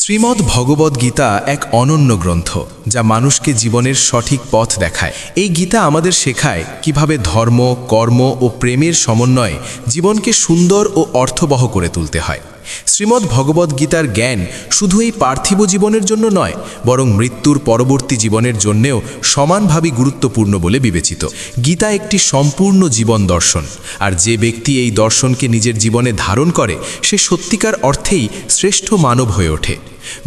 শ্রীমদ্ ভগবদ্ গীতা এক অনন্য গ্রন্থ, যা মানুষকে জীবনের সঠিক পথ দেখায়। এই গীতা আমাদের শেখায় কীভাবে ধর্ম, কর্ম ও প্রেমের সমন্বয়ে জীবনকে সুন্দর ও অর্থবহ করে তুলতে হয়। শ্রীমদ্ ভগবদ্ গীতার জ্ঞান শুধু এই পার্থিব জীবনের জন্য নয়, বরং মৃত্যুর পরবর্তী জীবনের জন্যেও সমানভাবে গুরুত্বপূর্ণ বলে বিবেচিত। গীতা একটি সম্পূর্ণ জীবন দর্শন, আর যে ব্যক্তি এই দর্শনকে নিজের জীবনে ধারণ করে, সে সত্যিকার অর্থেই শ্রেষ্ঠ মানব হয়ে ওঠে।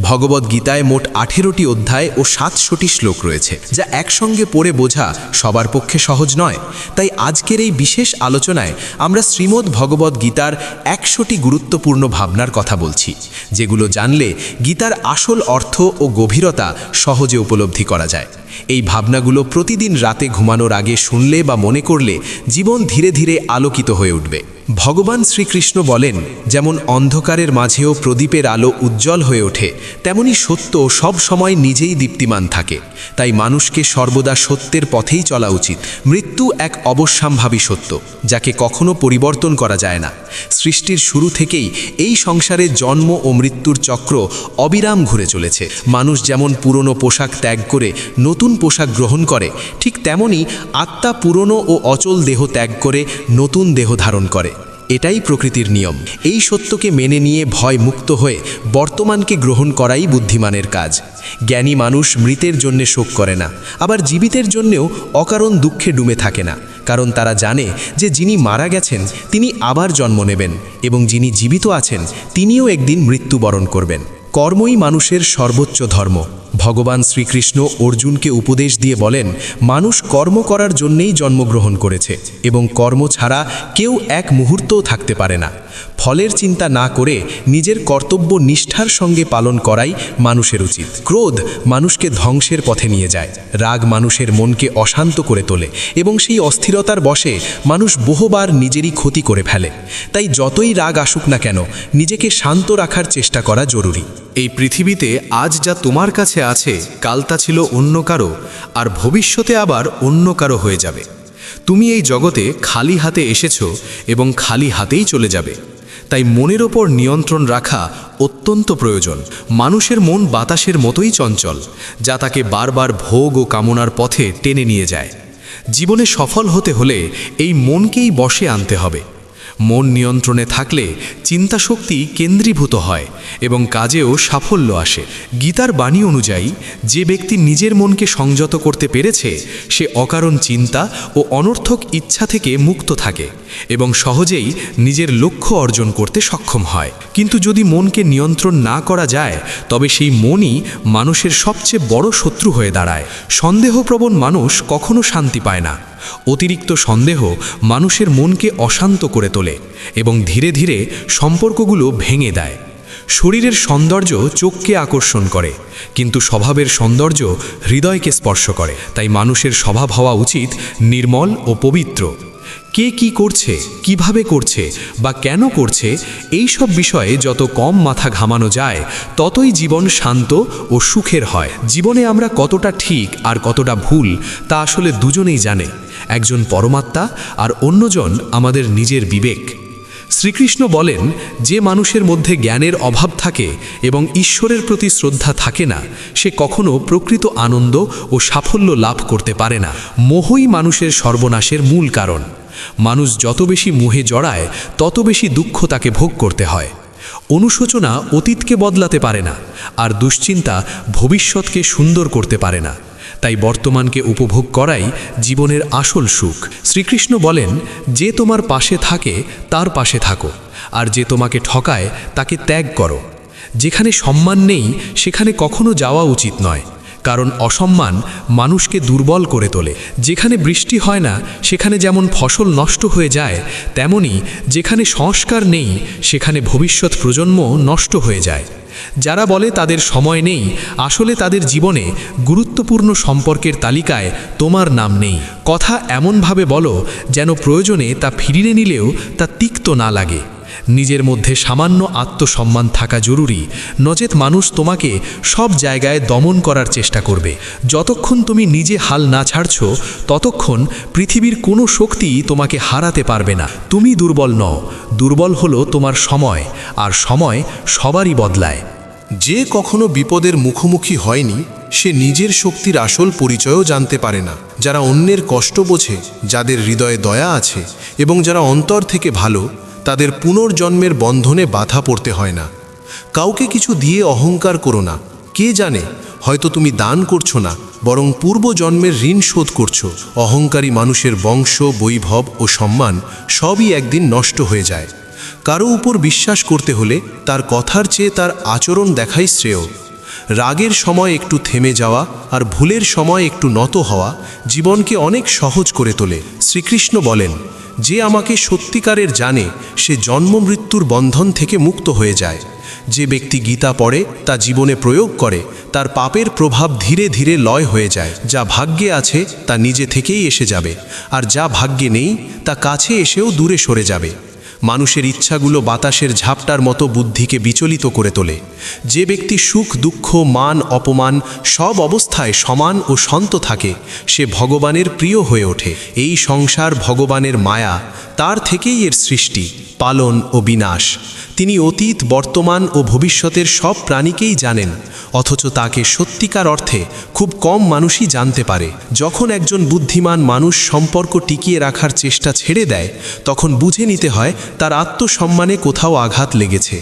ভগবদ গীতায় মোট আঠেরোটি অধ্যায় ও সাতশোটি শ্লোক রয়েছে, যা একসঙ্গে পড়ে বোঝা সবার পক্ষে সহজ নয়। তাই আজকের এই বিশেষ আলোচনায় আমরা শ্রীমদ ভগবদ গীতার একশোটি গুরুত্বপূর্ণ ভাবনার কথা বলছি, যেগুলো জানলে গীতার আসল অর্থ ও গভীরতা সহজে উপলব্ধি করা যায়। এই ভাবনাগুলো প্রতিদিন রাতে ঘুমানোর আগে শুনলে বা মনে করলে জীবন ধীরে ধীরে আলোকিত হয়ে উঠবে। ভগবান শ্রীকৃষ্ণ বলেন, যেমন অন্ধকারের মাঝেও প্রদীপের আলো উজ্জ্বল হয়ে ওঠে, তেমনি সত্য সব সময় নিজেই দীপ্তিমান থাকে। তাই মানুষকে সর্বদা সত্যের পথেই চলা উচিত। মৃত্যু এক অবশ্যাম্ভাবী সত্য, যাকে কখনো পরিবর্তন করা যায় না। সৃষ্টির শুরু থেকেই এই সংসারে জন্ম ও মৃত্যুর চক্র অবিরাম ঘুরে চলেছে। মানুষ যেমন পুরনো পোশাক ত্যাগ করে নতুন পোশাক গ্রহণ করে, ঠিক তেমনি আত্মা পুরনো ও অচল দেহ ত্যাগ করে নতুন দেহ ধারণ করে। এটাই প্রকৃতির নিয়ম। এই সত্যকে মেনে নিয়ে ভয় মুক্ত হয়ে বর্তমানকে গ্রহণ করাই বুদ্ধিমানের কাজ। জ্ঞানী মানুষ মৃতের জন্যে শোক করে না, আবার জীবিতের জন্যেও অকারণ দুঃখে ডুবে থাকে না, কারণ তারা জানে যে যিনি মারা গেছেন, তিনি আবার জন্ম নেবেন, এবং যিনি জীবিত আছেন, তিনিও একদিন মৃত্যুবরণ করবেন। কর্মই মানুষের সর্বোচ্চ ধর্ম। ভগবান শ্রীকৃষ্ণ অর্জুনকে উপদেশ দিয়ে বলেন, মানুষ কর্ম করার জন্যেই জন্মগ্রহণ করেছে এবং কর্ম ছাড়া কেউ এক মুহূর্তও থাকতে পারে না। ফলের চিন্তা না করে নিজের কর্তব্য নিষ্ঠার সঙ্গে পালন করাই মানুষের উচিত। ক্রোধ মানুষকে ধ্বংসের পথে নিয়ে যায়। রাগ মানুষের মনকে অশান্ত করে তোলে এবং সেই অস্থিরতার বসে মানুষ বহুবার নিজেরই ক্ষতি করে ফেলে। তাই যতই রাগ আসুক না কেন, নিজেকে শান্ত রাখার চেষ্টা করা জরুরি। এই পৃথিবীতে আজ যা তোমার কাছে আছে কাল তা ছিল অন্য কারও, আর ভবিষ্যতে আবার অন্য কারও হয়ে যাবে। তুমি এই জগতে খালি হাতে এসেছ এবং খালি হাতেই চলে যাবে। তাই মনের ওপর নিয়ন্ত্রণ রাখা অত্যন্ত প্রয়োজন। মানুষের মন বাতাসের মতোই চঞ্চল, যা তাকে বারবার ভোগ ও কামনার পথে টেনে নিয়ে যায়। জীবনে সফল হতে হলে এই মনকেই বসে আনতে হবে। মন নিয়ন্ত্রণে থাকলে চিন্তাশক্তি কেন্দ্রীভূত হয় এবং কাজেও সাফল্য আসে। গীতার বাণী অনুযায়ী, যে ব্যক্তি নিজের মনকে সংযত করতে পেরেছে, সে অকারণ চিন্তা ও অনর্থক ইচ্ছা থেকে মুক্ত থাকে। এবং সহজেই নিজের লক্ষ্য অর্জন করতে সক্ষম হয়। কিন্তু যদি মনকে নিয়ন্ত্রণ না করা যায়, তবে সেই মনই মানুষের সবচেয়ে বড় শত্রু হয়ে দাঁড়ায়। সন্দেহপ্রবণ মানুষ কখনো শান্তি পায় না। অতিরিক্ত সন্দেহ মানুষের মনকে অশান্ত করে তোলে এবং ধীরে ধীরে সম্পর্কগুলো ভেঙে দেয়। শরীরের সৌন্দর্য চোখকে আকর্ষণ করে, কিন্তু স্বভাবের সৌন্দর্য হৃদয়কে স্পর্শ করে। তাই মানুষের স্বভাব হওয়া উচিত নির্মল ও পবিত্র। কে কি করছে, কীভাবে করছে বা কেন করছে এই সব বিষয়ে যত কম মাথা ঘামানো যায়, ততই জীবন শান্ত ও সুখের হয়। জীবনে আমরা কতটা ঠিক আর কতটা ভুল, তা আসলে দুজনেই জানে। একজন পরমাত্মা আর অন্যজন আমাদের নিজের বিবেক। শ্রীকৃষ্ণ বলেন, যে মানুষের মধ্যে জ্ঞানের অভাব থাকে এবং ঈশ্বরের প্রতি শ্রদ্ধা থাকে না, সে কখনো প্রকৃত আনন্দ ও সাফল্য লাভ করতে পারে না। মোহই মানুষের সর্বনাশের মূল কারণ। মানুষ যত বেশি মুহে জড়ায়, তত বেশি দুঃখ তাকে ভোগ করতে হয়। অনুশোচনা অতীতকে বদলাতে পারে না, আর দুশ্চিন্তা ভবিষ্যৎকে সুন্দর করতে পারে না। তাই বর্তমানকে উপভোগ করাই জীবনের আসল সুখ। শ্রীকৃষ্ণ বলেন, যে তোমার পাশে থাকে, তার পাশে থাকো, আর যে তোমাকে ঠকায়, তাকে ত্যাগ করো। যেখানে সম্মান নেই, সেখানে কখনো যাওয়া উচিত নয়। কারণ অসম্মান মানুষকে দুর্বল করে তোলে। যেখানে বৃষ্টি হয় না, সেখানে যেমন ফসল নষ্ট হয়ে যায়, তেমনি যেখানে সংস্কার নেই, সেখানে ভবিষ্যৎ প্রজন্ম নষ্ট হয়ে যায়। যারা বলে তাদের সময় নেই, আসলে তাদের জীবনে গুরুত্বপূর্ণ সম্পর্কের তালিকায় তোমার নাম নেই। কথা এমনভাবে বলো যেন প্রয়োজনে তা ফিরিয়ে নিলেও তা তিক্ত না লাগে। নিজের মধ্যে সামান্য আত্মসম্মান থাকা জরুরি। নচেত মানুষ তোমাকে সব জায়গায় দমন করার চেষ্টা করবে। যতক্ষণ তুমি নিজে হাল না ছাড়ছ, ততক্ষণ পৃথিবীর কোনো শক্তি তোমাকে হারাতে পারবে না। তুমি দুর্বল নও। দুর্বল হলো তোমার সময়, আর সময় সবারই বদলায়। যে কখনো বিপদের মুখোমুখি হয়নি, সে নিজের শক্তির আসল পরিচয়ও জানতে পারে না। যারা অন্যের কষ্ট বোঝে, যাদের হৃদয়ে দয়া আছে, এবং যারা অন্তর থেকে ভালো তাদের পুনর্জন্মের বন্ধনে বাধা পড়তে হয় না। কাউকে কিছু দিয়ে অহংকার করো না। কে জানে, হয়তো তুমি দান করছ না, বরং পূর্বজন্মের ঋণ শোধ করছ। অহংকারী মানুষের বংশ, বৈভব ও সম্মান সবই একদিন নষ্ট হয়ে যায়। কারও উপর বিশ্বাস করতে হলে তার কথার চেয়ে তার আচরণ দেখাই শ্রেয়। রাগের সময় একটু থেমে যাওয়া আর ভুলের সময় একটু নত হওয়া জীবনকে অনেক সহজ করে তোলে। শ্রীকৃষ্ণ বলেন যে আমাকে সত্যিকারের জানে, সে জন্ম মৃত্যুর বন্ধন থেকে মুক্ত হয়ে যায়। যে ব্যক্তি গীতা পড়ে, তা জীবনে প্রয়োগ করে, তার পাপের প্রভাব ধীরে ধীরে লয় হয়ে যায়। যা ভাগ্যে আছে, তা নিজে থেকেই এসে যাবে। আর যা ভাগ্যে নেই, তা কাছে এসেও দূরে সরে যাবে। মানুষের ইচ্ছাগুলো বাতাসের ঝাপটার মতো বুদ্ধিকে বিচলিত করে তোলে। যে ব্যক্তি সুখ, দুঃখ, মান, অপমান সব অবস্থায় সমান ও শান্ত থাকে, সে ভগবানের প্রিয় হয়ে ওঠে। এই সংসার ভগবানের মায়া, তার থেকেই এর সৃষ্টি, পালন ও বিনাশ। তিনি অতীত, বর্তমান ও ভবিষ্যতের সব প্রাণীকেই জানেন, অথচ তাকে সত্যিকার অর্থে খুব কম মানুষই জানতে পারে। যখন একজন বুদ্ধিমান মানুষ সম্পর্ক টিকিয়ে রাখার চেষ্টা ছেড়ে দেয়, তখন বুঝে নিতে হয় তার আত্মসম্মানে কোথাও আঘাত লেগেছে।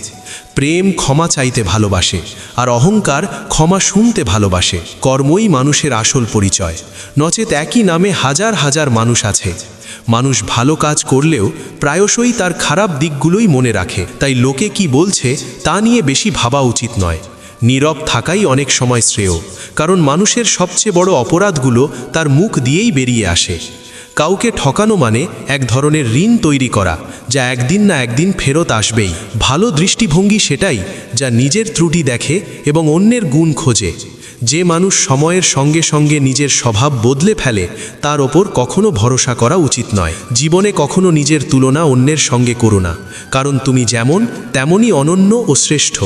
প্রেম ক্ষমা চাইতে ভালোবাসে, আর অহংকার ক্ষমা শুনতে ভালোবাসে। কর্মই মানুষের আসল পরিচয়। নচেত একই নামে হাজার হাজার মানুষ আছে। মানুষ ভালো কাজ করলেও প্রায়শই তার খারাপ দিকগুলোই মনে রাখে। তাই লোকে কি বলছে, তা নিয়ে বেশি ভাবা উচিত নয়। নীরব থাকাই অনেক সময় শ্রেয়, কারণ মানুষের সবচেয়ে বড় অপরাধগুলো তার মুখ দিয়েই বেরিয়ে আসে। কাউকে ঠকানো মানে এক ধরনের ঋণ তৈরি করা, যা একদিন না একদিন ফেরত আসবেই। ভালো দৃষ্টিভঙ্গি সেটাই যা নিজের ত্রুটি দেখে এবং অন্যের গুণ খোঁজে। যে মানুষ সময়ের সঙ্গে সঙ্গে নিজের স্বভাব বদলে ফেলে, তার ওপর কখনো ভরসা করা উচিত নয়। জীবনে কখনো নিজের তুলনা অন্যের সঙ্গে করো না, কারণ তুমি যেমন, তেমনই অনন্য ও শ্রেষ্ঠ।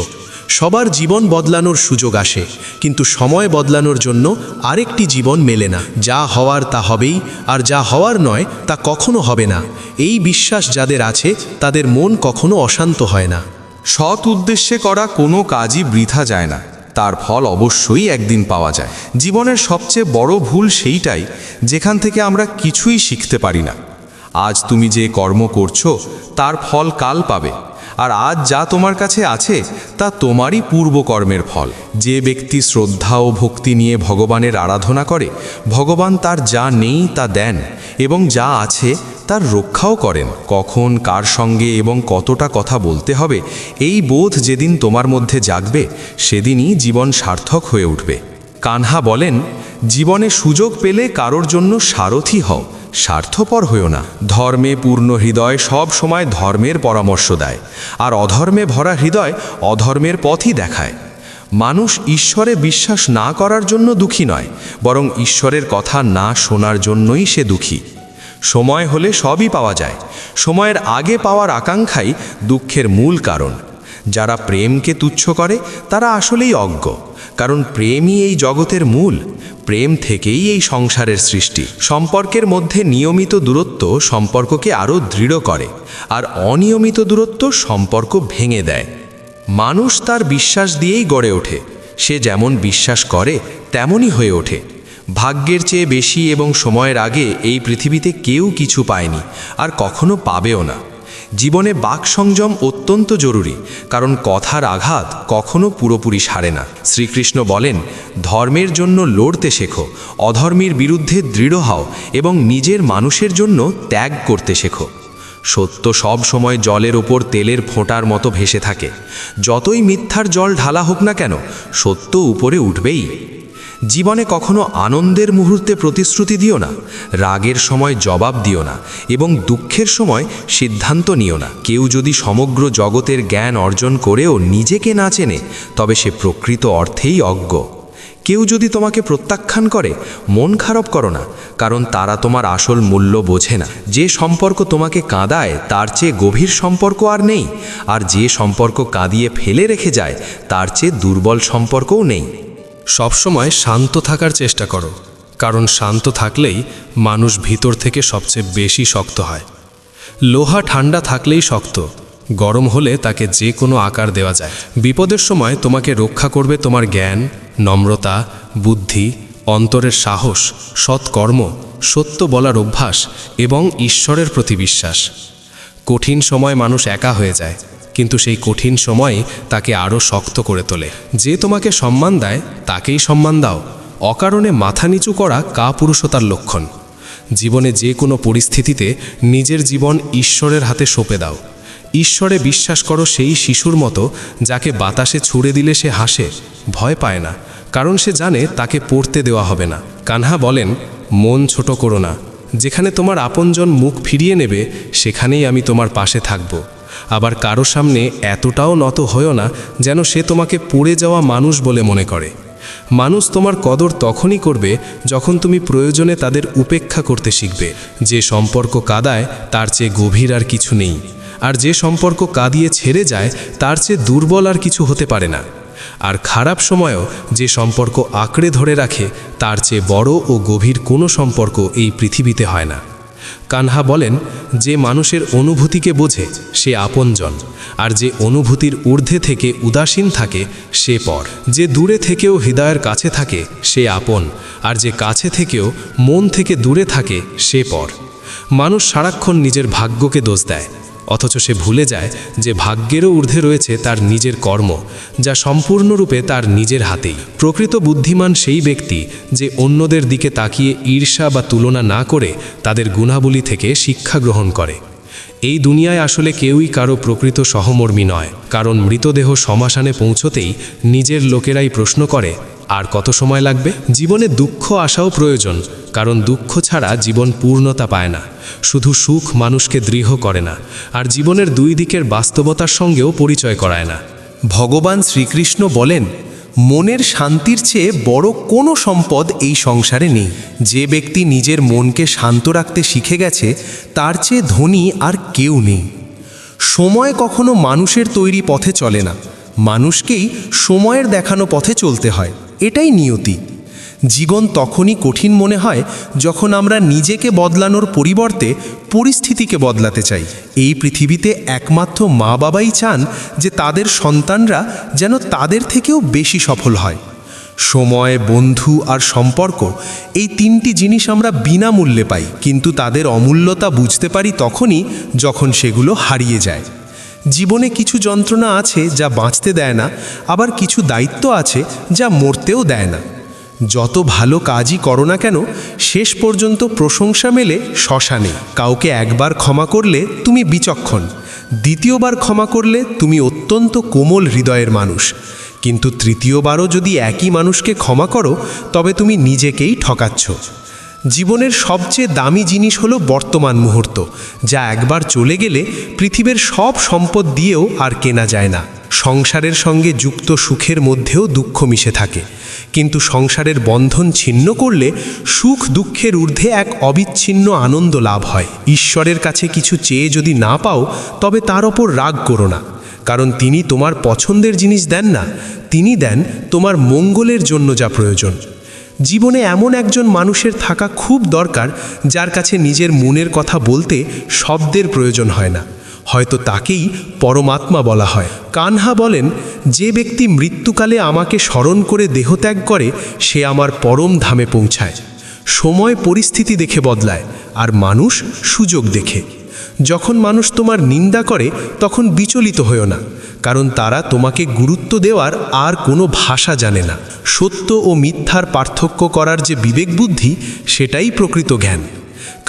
সবার জীবন বদলানোর সুযোগ আসে, কিন্তু সময় বদলানোর জন্য আরেকটি জীবন মেলে না। যা হওয়ার তা হবেই, আর যা হওয়ার নয়, তা কখনো হবে না। এই বিশ্বাস যাদের আছে, তাদের মন কখনো অশান্ত হয় না। সৎ উদ্দেশ্যে করা কোনো কাজই বৃথা যায় না। তার ফল অবশ্যই একদিন পাওয়া যায়। জীবনের সবচেয়ে বড় ভুল সেইটাই, যেখান থেকে আমরা কিছুই শিখতে পারি না। আজ তুমি যে কর্ম করছ, তার ফল কাল পাবে। আর আজ যা তোমার কাছে আছে, তা তোমারই পূর্বকর্মের ফল। যে ব্যক্তি শ্রদ্ধা ও ভক্তি নিয়ে ভগবানের আরাধনা করে, ভগবান তার যা নেই তা দেন। এবং যা আছে তার রক্ষাও করেন। কখন, কার সঙ্গে এবং কতটা কথা বলতে হবে, এই বোধ যেদিন তোমার মধ্যে জাগবে, সেদিনই জীবন সার্থক হয়ে উঠবে। কানহা বলেন, জীবনে সুযোগ পেলে কারোর জন্য সারথি হও, স্বার্থপর হইও না। ধর্মে পূর্ণ হৃদয় সব সময় ধর্মের পরামর্শ দেয়, আর অধর্মে ভরা হৃদয় অধর্মের পথই দেখায়। মানুষ ঈশ্বরে বিশ্বাস না করার জন্য দুঃখী নয়, বরং ঈশ্বরের কথা না শোনার জন্যই সে দুঃখী। সময় হলে সবই পাওয়া যায়, সময়ের আগে পাওয়ার আকাঙ্ক্ষাই দুঃখের মূল কারণ। যারা প্রেমকে তুচ্ছ করে, তারা আসলেই অজ্ঞ, কারণ প্রেমই এই জগতের মূল, প্রেম থেকেই এই সংসারের সৃষ্টি। সম্পর্কের মধ্যে নিয়মিত দূরত্ব সম্পর্ককে আরও দৃঢ় করে, আর অনিয়মিত দূরত্ব সম্পর্ক ভেঙে দেয়। মানুষ তার বিশ্বাস দিয়েই গড়ে ওঠে। সে যেমন বিশ্বাস করে, তেমনই হয়ে ওঠে। ভাগ্যের চেয়ে বেশি এবং সময়ের আগে এই পৃথিবীতে কেউ কিছু পায়নি, আর কখনো পাবেও না। জীবনে বাক সংযম অত্যন্ত জরুরি, কারণ কথার আঘাত কখনো পুরোপুরি সারে না। শ্রীকৃষ্ণ বলেন, ধর্মের জন্য লড়তে শেখো, অধর্মের বিরুদ্ধে দৃঢ় হও এবং নিজের মানুষের জন্য ত্যাগ করতে শেখো। সত্য সব সময় জলের ওপর তেলের ফোঁটার মতো ভেসে থাকে। যতই মিথ্যার জল ঢালা হোক না কেন, সত্য উপরে উঠবেই। জীবনে কখনো আনন্দের মুহূর্তে প্রতিশ্রুতি দিও না, রাগের সময় জবাব দিও না, এবং দুঃখের সময় সিদ্ধান্ত নিও না। কেউ যদি সমগ্র জগতের জ্ঞান অর্জন করেও নিজেকে না চেনে, তবে সে প্রকৃত অর্থেই অজ্ঞ। কেউ যদি তোমাকে প্রত্যাখ্যান করে, মন খারাপ করো না, কারণ তারা তোমার আসল মূল্য বোঝে না। যে সম্পর্ক তোমাকে কাঁদায়, তার চেয়ে গভীর সম্পর্ক আর নেই, আর যে সম্পর্ক কাঁদিয়ে ফেলে রেখে যায়, তার চেয়ে দুর্বল সম্পর্কও নেই। সবসময় শান্ত থাকার চেষ্টা করো, কারণ শান্ত থাকলেই মানুষ ভিতর থেকে সবচেয়ে বেশি শক্ত হয়। লোহা ঠান্ডা থাকলেই শক্ত গরম হলে তাকে যে কোনো আকার দেওয়া যায়। বিপদের সময় তোমাকে রক্ষা করবে তোমার জ্ঞান, নম্রতা, বুদ্ধি, অন্তরের সাহস, সৎকর্ম, সত্য বলার অভ্যাস এবং ঈশ্বরের প্রতি বিশ্বাস। কঠিন সময় মানুষ একা হয়ে যায়, কিন্তু সেই কঠিন সময় তাকে আরও শক্ত করে তোলে। যে তোমাকে সম্মান দেয়, তাকেই সম্মান দাও। অকারণে মাথা নিচু করা কাপুরুষতার লক্ষণ। জীবনে যে কোনো পরিস্থিতিতে নিজের জীবন ঈশ্বরের হাতে সঁপে দাও। ঈশ্বরে বিশ্বাস করো সেই শিশুর মতো, যাকে বাতাসে ছুড়ে দিলে সে হাসে, ভয় পায় না, কারণ সে জানে তাকে পড়তে দেওয়া হবে না। কানহা বলেন, মন ছোট করো না, যেখানে তোমার আপনজন মুখ ফিরিয়ে নেবে, সেখানেই আমি তোমার পাশে থাকব। আবার কারও সামনে এতটাও নত হয়েও না, যেন সে তোমাকে পড়ে যাওয়া মানুষ বলে মনে করে। মানুষ তোমার কদর তখনই করবে, যখন তুমি প্রয়োজনে তাদের উপেক্ষা করতে শিখবে। যে সম্পর্ক কাদায়, তার চেয়ে গভীর আর কিছু নেই। আর যে সম্পর্ক কাঁদিয়ে ছেড়ে যায়, তার চেয়ে দুর্বল আর কিছু হতে পারে না। আর খারাপ সময়েও যে সম্পর্ক আঁকড়ে ধরে রাখে, তার চেয়ে বড় ও গভীর কোনো সম্পর্ক এই পৃথিবীতে হয় না। কানহা বলেন, যে মানুষের অনুভূতিকে বোঝে, সে আপনজন, আর যে অনুভূতির ঊর্ধ্বে থেকে উদাসীন থাকে, সে পর। যে দূরে থেকেও হৃদয়ের কাছে থাকে, সে আপন, আর যে কাছে থেকেও মন থেকে দূরে থাকে, সে পর। মানুষ সারাক্ষণ নিজের ভাগ্যকে দোষ দেয় অথচ সে ভুলে যায় যে ভাগ্যেরও ঊর্ধ্বে রয়েছে তার নিজের কর্ম, যা সম্পূর্ণরূপে তার নিজের হাতেই। প্রকৃত বুদ্ধিমান সেই ব্যক্তি যে অন্যদের দিকে তাকিয়ে ঈর্ষা বা তুলনা না করে তাদের গুণাবলী থেকে শিক্ষা গ্রহণ করে। এই দুনিয়ায় আসলে কেউই কারও প্রকৃত সহমর্মী নয়, কারণ মৃতদেহ শ্মশানে পৌঁছতেই নিজের লোকেরাই প্রশ্ন করে আর কত সময় লাগবে? জীবনে দুঃখ আসাও প্রয়োজন, কারণ দুঃখ ছাড়া জীবন পূর্ণতা পায় না। শুধু সুখ মানুষকে দৃঢ় করে না, আর জীবনের দুই দিকের বাস্তবতার সঙ্গেও পরিচয় করায় না। ভগবান শ্রীকৃষ্ণ বলেন, মনের শান্তির চেয়ে বড় কোনো সম্পদ এই সংসারে নেই। যে ব্যক্তি নিজের মনকে শান্ত রাখতে শিখে গেছে, তার চেয়ে ধনী আর কেউ নেই। সময় কখনো মানুষের তৈরি পথে চলে না। মানুষকেই সময়ের দেখানো পথে চলতে হয়। এটাই নিয়তি। জীবন তখনই কঠিন মনে হয় যখন আমরা নিজেকে বদলানোর পরিবর্তে পরিস্থিতিকে বদলাতে চাই। এই পৃথিবীতে একমাত্র মা বাবাই চান যে তাদের সন্তানরা যেন তাদের থেকেও বেশি সফল হয়। সময়, বন্ধু আর সম্পর্ক এই তিনটি জিনিস আমরা বিনামূল্যে পাই, কিন্তু তাদের অমূল্যতা বুঝতে পারি তখনই যখন সেগুলো হারিয়ে যায়। জীবনে কিছু যন্ত্রণা আছে যা বাঁচতে দেয় না, আবার কিছু দায়িত্ব আছে যা মরতেও দেয় না। যত ভালো কাজই করো না কেন, শেষ পর্যন্ত প্রশংসা মেলে শ্মশানে। কাউকে একবার ক্ষমা করলে তুমি বিচক্ষণ। দ্বিতীয়বার ক্ষমা করলে তুমি অত্যন্ত কোমল হৃদয়ের মানুষ। কিন্তু তৃতীয়বারও যদি একই মানুষকে ক্ষমা করো, তবে তুমি নিজেকেই ঠকাচ্ছ। জীবনের সবচেয়ে দামি জিনিস হলো বর্তমান মুহূর্ত, যা একবার চলে গেলে পৃথিবীর সব সম্পদ দিয়েও আর কেনা যায় না। সংসারের সঙ্গে যুক্ত সুখের মধ্যেও দুঃখ মিশে থাকে। কিন্তু সংসারের বন্ধন ছিন্ন করলে সুখ দুঃখের ঊর্ধ্বে এক অবিচ্ছিন্ন আনন্দ লাভ হয়। ঈশ্বরের কাছে কিছু চেয়ে যদি না পাও, তবে তার ওপর রাগ করো না। কারণ তিনি তোমার পছন্দের জিনিস দেন না। তিনি দেন তোমার মঙ্গলের জন্য যা প্রয়োজন। জীবনে এমন একজন মানুষের থাকা খুব দরকার, যার কাছে নিজের মনের কথা বলতে শব্দের প্রয়োজন হয় না। হয়তো তাকেই পরমাত্মা বলা হয়। কানহা বলেন, যে ব্যক্তি মৃত্যুকালে আমাকে স্মরণ করে দেহত্যাগ করে, সে আমার পরম ধামে পৌঁছায়। সময় পরিস্থিতি দেখে বদলায়, আর মানুষ সুযোগ দেখে। যখন মানুষ তোমার নিন্দা করে, তখন বিচলিত হও না, কারণ তারা তোমাকে গুরুত্ব দেওয়ার আর কোনো ভাষা জানে না। সত্য ও মিথ্যার পার্থক্য করার যে বিবেক বুদ্ধি সেটাই প্রকৃত জ্ঞান।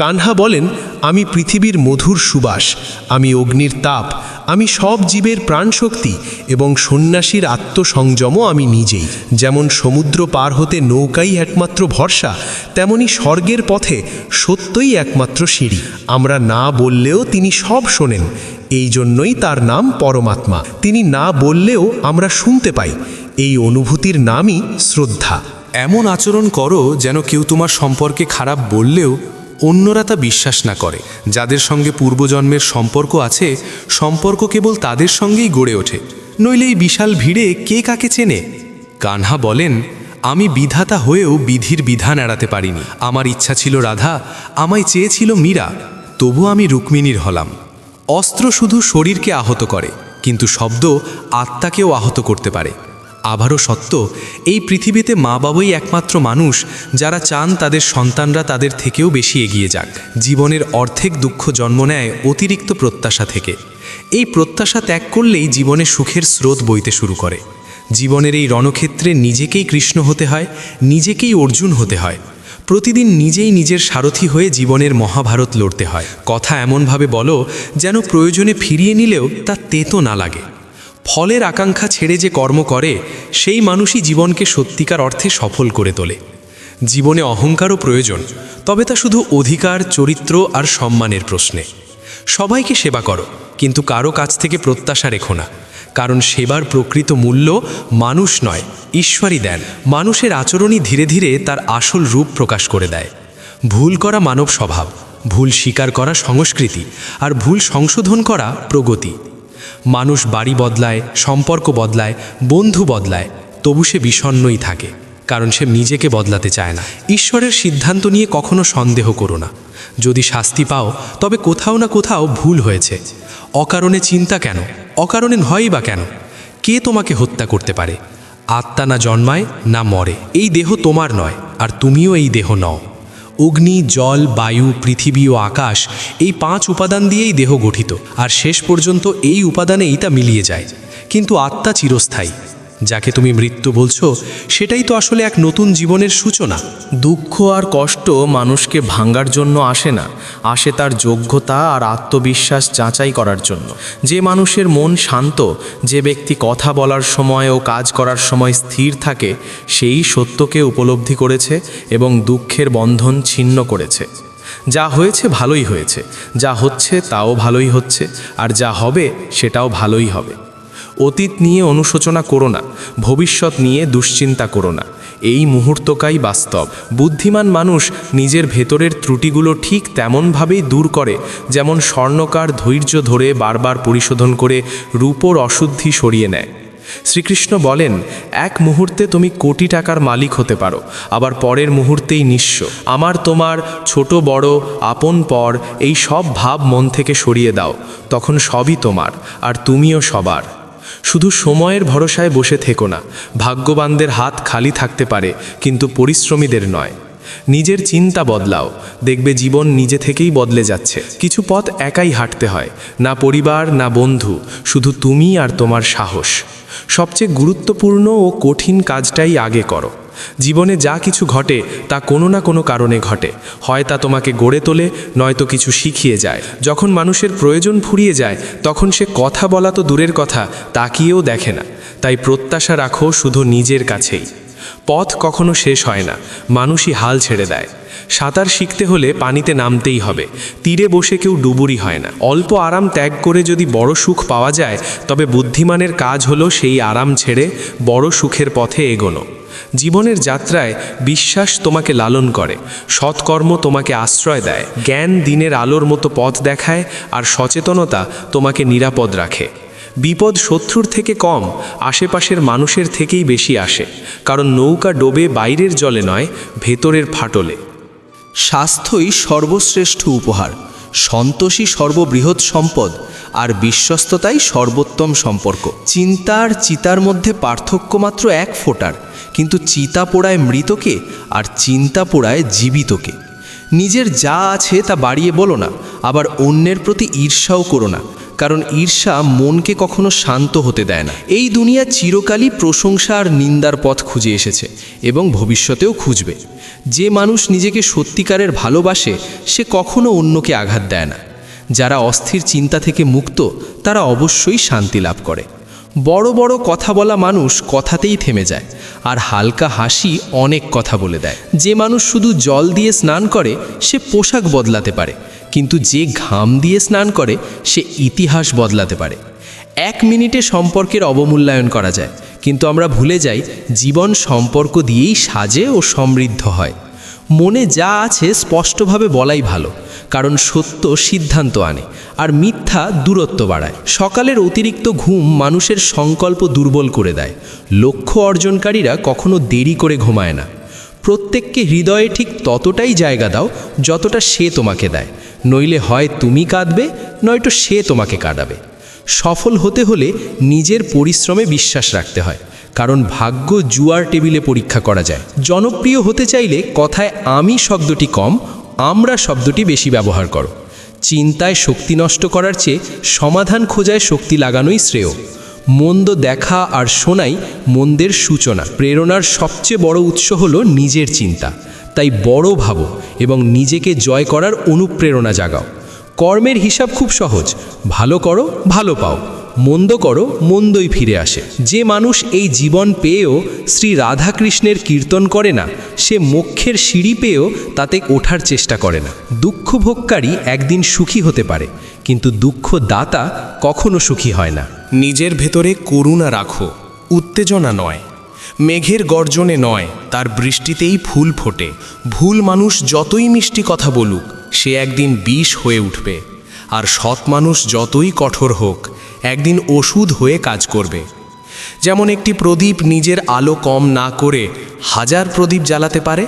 কানহা বলেন, আমি পৃথিবীর মধুর সুবাস, আমি অগ্নির তাপ, আমি সব জীবের প্রাণশক্তি এবং সন্ন্যাসীর আত্মসংযমও আমি নিজেই। যেমন সমুদ্র পার হতে নৌকাই একমাত্র ভরসা, তেমনি স্বর্গের পথে সত্যই একমাত্র সিঁড়ি। আমরা না বললেও তিনি সব শোনেন, এই জন্যই তার নাম পরমাত্মা। তিনি না বললেও আমরা শুনতে পাই, এই অনুভূতির নামই শ্রদ্ধা। এমন আচরণ করো যেন কেউ তোমার সম্পর্কে খারাপ বললেও অন্যরা তা বিশ্বাস না করে। যাদের সঙ্গে পূর্বজন্মের সম্পর্ক আছে, সম্পর্ক কেবল তাদের সঙ্গেই গড়ে ওঠে। নইলে এই বিশাল ভিড়ে কে কাকে চেনে? কানহা বলেন, আমি বিধাতা হয়েও বিধির বিধান এড়াতে পারিনি। আমার ইচ্ছা ছিল রাধা, আমায় চেয়েছিল মীরা। তবু আমি রুক্মিণীর হলাম। অস্ত্র শুধু শরীরকে আহত করে, কিন্তু শব্দ আত্মাকেও আহত করতে পারে। আবারও সত্য, এই পৃথিবীতে মা বাবাই একমাত্র মানুষ যারা চান তাদের সন্তানরা তাদের থেকেও বেশি এগিয়ে যাক। জীবনের অর্ধেক দুঃখ জন্ম নেয় অতিরিক্ত প্রত্যাশা থেকে। এই প্রত্যাশা ত্যাগ করলেই জীবনে সুখের স্রোত বইতে শুরু করে। জীবনের এই রণক্ষেত্রে নিজেকেই কৃষ্ণ হতে হয়, নিজেকেই অর্জুন হতে হয়। প্রতিদিন নিজেই নিজের সারথি হয়ে জীবনের মহাভারত লড়তে হয়। কথা এমনভাবে বলো, যেন প্রয়োজনে ফিরিয়ে নিলেও তা তেতো না লাগে। ফলের আকাঙ্ক্ষা ছেড়ে যে কর্ম করে, সেই মানুষই জীবনকে সত্যিকার অর্থে সফল করে তোলে। জীবনে অহংকারও প্রয়োজন, তবে তা শুধু অধিকার, চরিত্র আর সম্মানের প্রশ্নে। সবাইকে সেবা করো, কিন্তু কারও কাছ থেকে প্রত্যাশা রেখো না। কারণ সেবার প্রকৃত মূল্য মানুষ নয়, ঈশ্বরই দেন। মানুষের আচরণই ধীরে ধীরে তার আসল রূপ প্রকাশ করে দেয়। ভুল করা মানব স্বভাব, ভুল স্বীকার করা সংস্কৃতি, আর ভুল সংশোধন করা প্রগতি। মানুষ বাড়ি বদলায়, সম্পর্ক বদলায়, বন্ধু বদলায়, তবু সে বিষণ্ণই থাকে, কারণ সে নিজেকে বদলাতে চায় না। ঈশ্বরের সিদ্ধান্ত নিয়ে কখনো সন্দেহ করো না। যদি শাস্তি পাও, তবে কোথাও না কোথাও ভুল হয়েছে। অকারণে চিন্তা কেন? অকারণে হয়ই বা কেন? কে তোমাকে হত্যা করতে পারে? আত্মা না জন্মায়, না মরে। এই দেহ তোমার নয়, আর তুমিও এই দেহ নও। অগ্নি, জল, বায়ু, পৃথিবী ও আকাশ এই পাঁচ উপাদান দিয়েই দেহ গঠিত, আর শেষ পর্যন্ত এই উপাদানেই তা মিলিয়ে যায়। কিন্তু আত্মা চিরস্থায়ী। যাকে তুমি মৃত্যু বলছো, সেটাই তো আসলে এক নতুন জীবনের সূচনা। দুঃখ আর কষ্ট মানুষকে ভাঙ্গার জন্য আসে না। আসে তার যোগ্যতা আর আত্মবিশ্বাস যাচাই করার জন্য। যে মানুষের মন শান্ত, যে ব্যক্তি কথা বলার সময় ও কাজ করার সময় স্থির থাকে, সেই সত্যকে উপলব্ধি করেছে এবং দুঃখের বন্ধন ছিন্ন করেছে। যা হয়েছে ভালোই হয়েছে, যা হচ্ছে তাও ভালোই হচ্ছে, আর যা হবে সেটাও ভালোই হবে। অতীত নিয়ে অনুশোচনা করো না, ভবিষ্যৎ নিয়ে দুশ্চিন্তা করো না। এই মুহূর্তকাই বাস্তব। বুদ্ধিমান মানুষ নিজের ভেতরের ত্রুটিগুলো ঠিক তেমনভাবেই দূর করে, যেমন স্বর্ণকার ধৈর্য ধরে বারবার পরিশোধন করে রূপোর অশুদ্ধি সরিয়ে নেয়। শ্রীকৃষ্ণ বলেন, এক মুহূর্তে তুমি কোটি টাকার মালিক হতে পারো, আবার পরের মুহূর্তেই নিঃস্ব। আমার, তোমার, ছোট, বড়, আপন, পর, এই সব ভাব মন থেকে সরিয়ে দাও। তখন সবই তোমার, আর তুমিও সবার। শুধু সময়ের ভরসায় বসে থেকো না, ভাগ্যবানদের হাত খালি থাকতে পারে, কিন্তু পরিশ্রমীদের নয়। নিজের চিন্তা বদলাও, দেখবে জীবন নিজে থেকেই বদলে যাচ্ছে। কিছু পথ একাই হাঁটতে হয়, না পরিবার, না বন্ধু, শুধু তুমি আর তোমার সাহস। সবচেয়ে গুরুত্বপূর্ণ ও কঠিন কাজটাই আগে করো। জীবনে যা কিছু ঘটে, তা কোনো না কোনো কারণে ঘটে। হয় তা তোমাকে গড়ে তোলে নয়তো কিছু শিখিয়ে যায়। যখন মানুষের প্রয়োজন ফুরিয়ে যায়, তখন সে কথা বলা তো দূরের কথা, তাকিয়েও দেখে না। তাই প্রত্যাশা রাখো শুধু নিজের কাছেই। পথ কখনো শেষ হয় না, মানুষই হাল ছেড়ে দেয়। সাঁতার শিখতে হলে পানিতে নামতেই হবে, তীরে বসে কেউ ডুবুরি হয় না। অল্প আরাম ত্যাগ করে যদি বড় সুখ পাওয়া যায়, তবে বুদ্ধিমানের কাজ হলো সেই আরাম ছেড়ে বড় সুখের পথে এগোনো। জীবনের যাত্রায় বিশ্বাস তোমাকে লালন করে, সৎকর্ম তোমাকে আশ্রয় দেয়, জ্ঞান দিনের আলোর মতো পথ দেখায় আর সচেতনতা তোমাকে নিরাপদ রাখে। বিপদ শত্রুর থেকে কম, আশেপাশের মানুষের থেকেই বেশি আসে, কারণ নৌকা ডোবে বাইরের জলে নয়, ভেতরের ফাটলে। স্বাস্থ্যই সর্বশ্রেষ্ঠ উপহার, সন্তোষই সর্ববৃহৎ সম্পদ, আর বিশ্বস্ততাই সর্বোত্তম সম্পর্ক। চিন্তার চিতার মধ্যে পার্থক্য মাত্র এক ফোটার। কিন্তু চিতা পোড়ায় মৃতকে আর চিন্তা পোড়ায় জীবিতকে। নিজের যা আছে তা বাড়িয়ে বলো না, আবার অন্যের প্রতি ঈর্ষাও করো না, কারণ ঈর্ষা মনকে কখনো শান্ত হতে দেয় না। এই দুনিয়া চিরকালই প্রশংসা আর নিন্দার পথ খুঁজে এসেছে এবং ভবিষ্যতেও খুঁজবে। যে মানুষ নিজেকে সত্যিকারের ভালোবাসে, সে কখনো অন্যকে আঘাত দেয় না। যারা অস্থির চিন্তা থেকে মুক্ত, তারা অবশ্যই শান্তি লাভ করে। বড় বড় কথা বলা মানুষ কথাতেই থেমে যায়, আর হালকা হাসি অনেক কথা বলে দেয়। যে মানুষ শুধু জল দিয়ে স্নান করে, সে পোশাক বদলাতে পারে, কিন্তু যে ঘাম দিয়ে স্নান করে, সে ইতিহাস বদলাতে পারে। এক মিনিটে সম্পর্কের অবমূল্যায়ন করা যায়, কিন্তু আমরা ভুলে যাই, জীবন সম্পর্ক দিয়েই সাজে ও সমৃদ্ধ হয়। মনে যা আছে স্পষ্টভাবে বলাই ভালো, কারণ সত্য সিদ্ধান্ত আনে, আর মিথ্যা দূরত্ব বাড়ায়। সকালের অতিরিক্ত ঘুম মানুষের সংকল্প দুর্বল করে দেয়, লক্ষ্য অর্জনকারীরা কখনো দেরি করে ঘুমায় না। প্রত্যেককে হৃদয়ে ঠিক ততটাই জায়গা দাও, যতটা সে তোমাকে দেয়, নইলে হয় তুমি কাঁদবে, নয়তো সে তোমাকে কাঁদাবে। সফল হতে হলে নিজের পরিশ্রমে বিশ্বাস রাখতে হয়। কারণ ভাগ্য জুয়ার টেবিলে পরীক্ষা করা যায়। জনপ্রিয় হতে চাইলে কথায় আমি শব্দটি কম, আমরা শব্দটি বেশি ব্যবহার করো। চিন্তায় শক্তি নষ্ট করার চেয়ে সমাধান খোঁজায় শক্তি লাগানোই শ্রেয়। মন্দ দেখা আর শোনাই মন্দের সূচনা। প্রেরণার সবচেয়ে বড় উৎস হল নিজের চিন্তা। তাই বড় ভাবো এবং নিজেকে জয় করার অনুপ্রেরণা জাগাও। কর্মের হিসাব খুব সহজ। ভালো করো, ভালো পাও। মন্দ করো, মন্দই ফিরে আসে। যে মানুষ এই জীবন পেয়েও শ্রী রাধাকৃষ্ণের কীর্তন করে না, সে মোক্ষের সিঁড়ি পেয়েও তাতে ওঠার চেষ্টা করে না। দুঃখ ভোগকারী একদিন সুখী হতে পারে, কিন্তু দুঃখ দাতা কখনো সুখী হয় না। নিজের ভেতরে করুণা রাখো, উত্তেজনা নয়। মেঘের গর্জনে নয়, তার বৃষ্টিতেই ফুল ফোটে। ভুল মানুষ যতই মিষ্টি কথা বলুক সে একদিন বিষ হয়ে উঠবে। আর সৎ মানুষ যতই কঠোর হোক, একদিন ওষুধ হয়ে কাজ করবে। যেমন একটি প্রদীপ নিজের আলো কম না করে হাজার প্রদীপ জ্বালাতে পারে,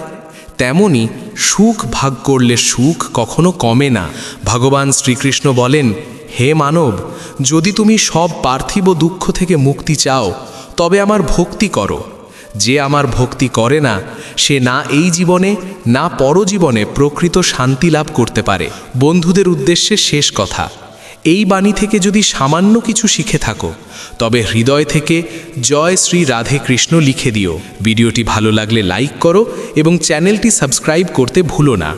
তেমনি সুখ ভাগ করলে সুখ কখনো কমে না। ভগবান শ্রীকৃষ্ণ বলেন, হে মানব, যদি তুমি সব পার্থিব দুঃখ থেকে মুক্তি চাও, তবে আমার ভক্তি করো। যে আমার ভক্তি করে না, সে না এই জীবনে, না পরজীবনে প্রকৃত শান্তি লাভ করতে পারে। বন্ধুদের উদ্দেশ্যে শেষ কথা, এই বাণী থেকে যদি সামান্য কিছু শিখে থাকো, তবে হৃদয় থেকে জয় শ্রী রাধে কৃষ্ণ লিখে দিও। ভিডিওটি ভালো লাগলে লাইক করো এবং চ্যানেলটি সাবস্ক্রাইব করতে ভুলো না।